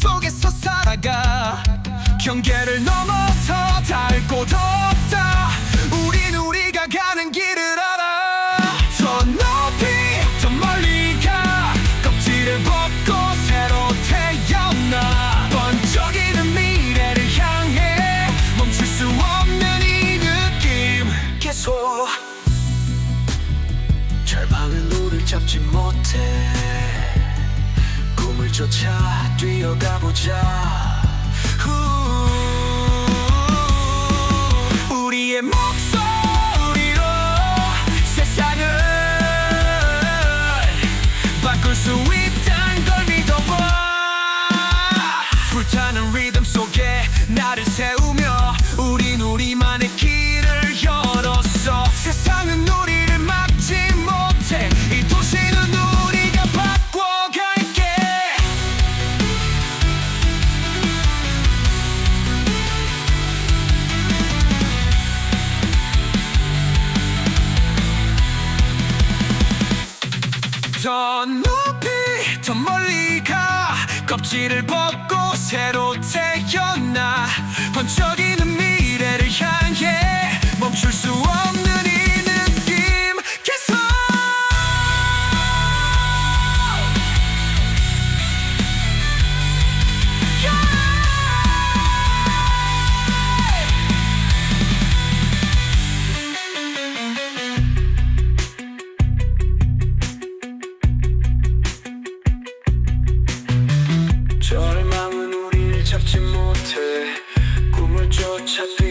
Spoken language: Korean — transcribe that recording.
속에서 살아가. 경계를 넘어서 닿을 곳 없다. 우린 우리가 가는 길을 알아. 더 높이 더 멀리 가. 껍질을 벗고 새로 태어나. 번쩍이는 미래를 향해 멈출 수 없는 이 느낌. 계속 절망은 우릴 잡지 못해 쫓아 뛰어가보자 후. 우리의 목소리로 세상을 바꿀 수 있단 더 높이 더 멀리 가 껍질을 벗고 새로 태어나. 번쩍이는 미래를 향해 멈출 수 없는 절